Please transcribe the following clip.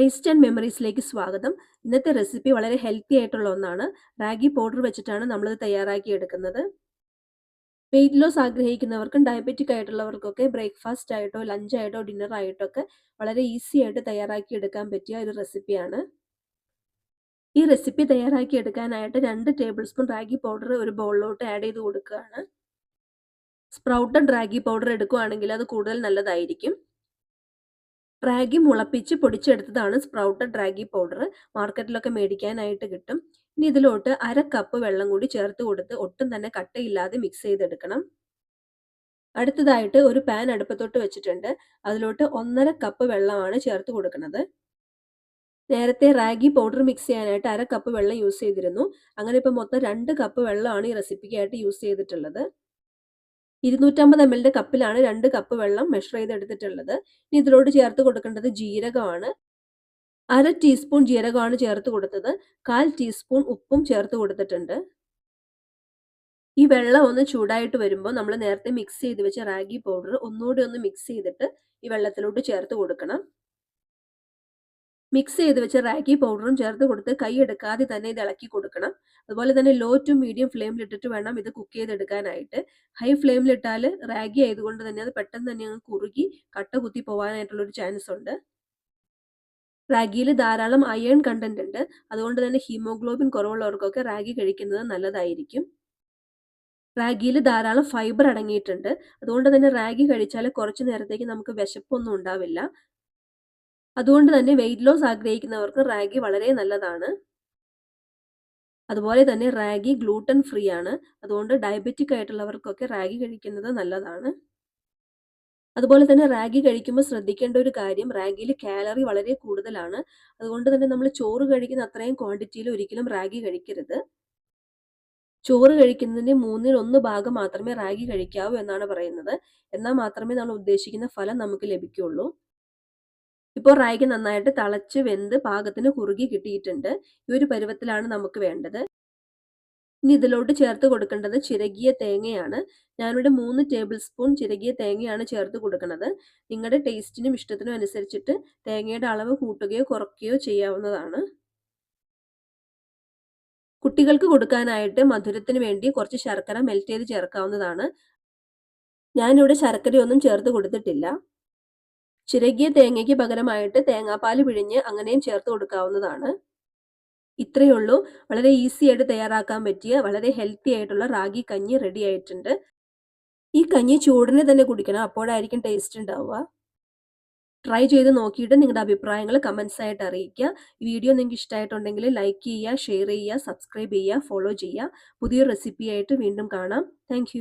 Taste and മെമ്മറീസിലേക്ക് സ്വാഗതം. ഇന്നത്തെ recipe വളരെ ഹെൽത്തി ആയിട്ടുള്ള ഒന്നാണ്. റാഗി പൗഡർ വെച്ചിട്ടാണ് നമ്മളിത് തയ്യാറാക്കി എടുക്കുന്നത്. വെയിറ്റ് ലോസ് ആഗ്രഹിക്കുന്നവർക്കും ഡയബറ്റിക് ആയിട്ടുള്ളവർക്കൊക്കെ ബ്രേക്ക്ഫാസ്റ്റ് ആയിട്ടോ ലഞ്ച് ആയിട്ടോ ഡിന്നർ ആയിട്ടോ ഒക്കെ വളരെ ഈസി ആയിട്ട് തയ്യാറാക്കി എടുക്കാൻ പറ്റിയ ഒരു റെസിപ്പിയാണ് ഈ റെസിപ്പി തയ്യാറാക്കി എടുക്കാനായിട്ട് രണ്ട് ടേബിൾ സ്പൂൺ റാഗി പൗഡർ ഒരു ബൗളിലോട്ട് ആഡ് ചെയ്ത് കൊടുക്കുകയാണ്. സ്പ്രൗട്ടഡ് റാഗി പൗഡർ എടുക്കുകയാണെങ്കിൽ അത് കൂടുതൽ നല്ലതായിരിക്കും. റാഗി മുളപ്പിച്ച് പൊടിച്ചെടുത്തതാണ് സ്പ്രൗട്ടഡ് റാഗി പൗഡർ മാർക്കറ്റിലൊക്കെ മേടിക്കാനായിട്ട് കിട്ടും. ഇനി ഇതിലോട്ട് അര കപ്പ് വെള്ളം കൂടി ചേർത്ത് കൊടുത്ത് ഒട്ടും തന്നെ കട്ടയില്ലാതെ മിക്സ് ചെയ്തെടുക്കണം. അടുത്തതായിട്ട് ഒരു പാൻ അടുപ്പത്തോട്ട് വെച്ചിട്ടുണ്ട്. അതിലോട്ട് ഒന്നര കപ്പ് വെള്ളമാണ് ചേർത്ത് കൊടുക്കുന്നത്. നേരത്തെ റാഗി പൗഡർ മിക്സ് ചെയ്യാനായിട്ട് അര കപ്പ് വെള്ളം യൂസ് ചെയ്തിരുന്നു. അങ്ങനെ ഇപ്പം മൊത്തം രണ്ട് കപ്പ് വെള്ളമാണ് ഈ റെസിപ്പിക്കായിട്ട് യൂസ് ചെയ്തിട്ടുള്ളത്. ഇരുന്നൂറ്റമ്പത് എം എല്ലിന്റെ കപ്പിലാണ് രണ്ട് കപ്പ് വെള്ളം മെഷർ ചെയ്തെടുത്തിട്ടുള്ളത്. ഇനി ഇതിലോട്ട് ചേർത്ത് കൊടുക്കേണ്ടത് ജീരകമാണ്. അര ടീസ്പൂൺ ജീരകമാണ് ചേർത്ത് കൊടുത്തത്. കാൽ ടീസ്പൂൺ ഉപ്പും ചേർത്ത് കൊടുത്തിട്ടുണ്ട്. ഈ വെള്ളം ഒന്ന് ചൂടായിട്ട് വരുമ്പോൾ നമ്മൾ നേരത്തെ മിക്സ് ചെയ്ത് വെച്ച റാഗി പൗഡർ ഒന്നുകൂടി ഒന്ന് മിക്സ് ചെയ്തിട്ട് ഈ വെള്ളത്തിലോട്ട് ചേർത്ത് കൊടുക്കണം. മിക്സ് ചെയ്ത് വെച്ച റാഗി പൗഡറും ചേർത്ത് കൊടുത്ത് കൈ എടുക്കാതെ തന്നെ ഇത് ഇളക്കി കൊടുക്കണം. അതുപോലെ തന്നെ ലോ ടു മീഡിയം ഫ്ലെയിമിൽ ഇട്ടിട്ട് വേണം ഇത് കുക്ക് ചെയ്തെടുക്കാനായിട്ട് ഹൈ ഫ്ലെയിമിൽ ഇട്ടാൽ റാഗി ആയതുകൊണ്ട് തന്നെ അത് പെട്ടെന്ന് തന്നെ അങ്ങ് കുറുകി കട്ട കുത്തി പോകാനായിട്ടുള്ള ഒരു ചാൻസ് ഉണ്ട്. റാഗിയിൽ ധാരാളം അയൺ കണ്ടന്റ് ഉണ്ട്. അതുകൊണ്ട് തന്നെ ഹീമോഗ്ലോബിൻ കുറവുള്ളവർക്കൊക്കെ റാഗി കഴിക്കുന്നത് നല്ലതായിരിക്കും. റാഗിയിൽ ധാരാളം ഫൈബർ അടങ്ങിയിട്ടുണ്ട്. അതുകൊണ്ട് തന്നെ റാഗി കഴിച്ചാൽ കുറച്ചു നേരത്തേക്ക് നമുക്ക് വിശപ്പൊന്നും ഉണ്ടാവില്ല. അതുകൊണ്ട് തന്നെ വെയിറ്റ് ലോസ് ആഗ്രഹിക്കുന്നവർക്ക് റാഗി വളരെ നല്ലതാണ്. അതുപോലെ തന്നെ റാഗി ഗ്ലൂട്ടൻ ഫ്രീ ആണ്. അതുകൊണ്ട് ഡയബറ്റിക് ആയിട്ടുള്ളവർക്കൊക്കെ റാഗി കഴിക്കുന്നത് നല്ലതാണ്. അതുപോലെ തന്നെ റാഗി കഴിക്കുമ്പോൾ ശ്രദ്ധിക്കേണ്ട ഒരു കാര്യം റാഗിയിൽ കാലറി വളരെ കൂടുതലാണ്. അതുകൊണ്ട് തന്നെ നമ്മൾ ചോറ് കഴിക്കുന്ന അത്രയും ക്വാണ്ടിറ്റിയിൽ ഒരിക്കലും റാഗി കഴിക്കരുത്. ചോറ് കഴിക്കുന്നതിന് മൂന്നിൽ ഒന്ന് ഭാഗം മാത്രമേ റാഗി കഴിക്കാവൂ എന്നാണ് പറയുന്നത്. എന്നാൽ മാത്രമേ നമ്മൾ ഉദ്ദേശിക്കുന്ന ഫലം നമുക്ക് ലഭിക്കുള്ളൂ ഇപ്പോൾ റാഗി നന്നായിട്ട് തിളച്ച് വെന്ത് പാകത്തിന് കുറുകി കിട്ടിയിട്ടുണ്ട്. ഈ ഒരു പരുവത്തിലാണ് നമുക്ക് വേണ്ടത്. ഇനി ഇതിലോട്ട് ചേർത്ത് കൊടുക്കേണ്ടത് ചിരകിയ തേങ്ങയാണ്. ഞാനിവിടെ മൂന്ന് ടേബിൾ സ്പൂൺ ചിരകിയ തേങ്ങയാണ് ചേർത്ത് കൊടുക്കുന്നത്. നിങ്ങളുടെ ടേസ്റ്റിനും ഇഷ്ടത്തിനും അനുസരിച്ചിട്ട് തേങ്ങയുടെ അളവ് കൂട്ടുകയോ കുറയ്ക്കുകയോ ചെയ്യാവുന്നതാണ്. കുട്ടികൾക്ക് കൊടുക്കാനായിട്ട് മധുരത്തിന് വേണ്ടി കുറച്ച് ശർക്കര മെൽറ്റ് ചെയ്ത് ചേർക്കാവുന്നതാണ്. ഞാനിവിടെ ശർക്കരയൊന്നും ചേർത്ത് കൊടുത്തിട്ടില്ല. ചിരകിയ തേങ്ങയ്ക്ക് പകരമായിട്ട് തേങ്ങാപ്പാൽ പിഴിഞ്ഞ് അങ്ങനെയും ചേർത്ത് കൊടുക്കാവുന്നതാണ്. ഇത്രയേ ഉള്ളൂ വളരെ ഈസി ആയിട്ട് തയ്യാറാക്കാൻ പറ്റിയ വളരെ ഹെൽത്തി ആയിട്ടുള്ള റാഗി കഞ്ഞി റെഡി ആയിട്ടുണ്ട്. ഈ കഞ്ഞി ചൂടിനെ തന്നെ കുടിക്കണം. അപ്പോഴായിരിക്കും ടേസ്റ്റ് ഉണ്ടാവുക. ട്രൈ ചെയ്ത് നോക്കിയിട്ട് നിങ്ങളുടെ അഭിപ്രായങ്ങൾ കമൻസ് ആയിട്ട് അറിയിക്കുക. വീഡിയോ നിങ്ങൾക്ക് ഇഷ്ടമായിട്ടുണ്ടെങ്കിൽ ലൈക്ക് ചെയ്യുക ഷെയർ ചെയ്യുക സബ്സ്ക്രൈബ് ചെയ്യുക ഫോളോ ചെയ്യുക. പുതിയൊരു റെസിപ്പി ആയിട്ട് വീണ്ടും കാണാം. താങ്ക്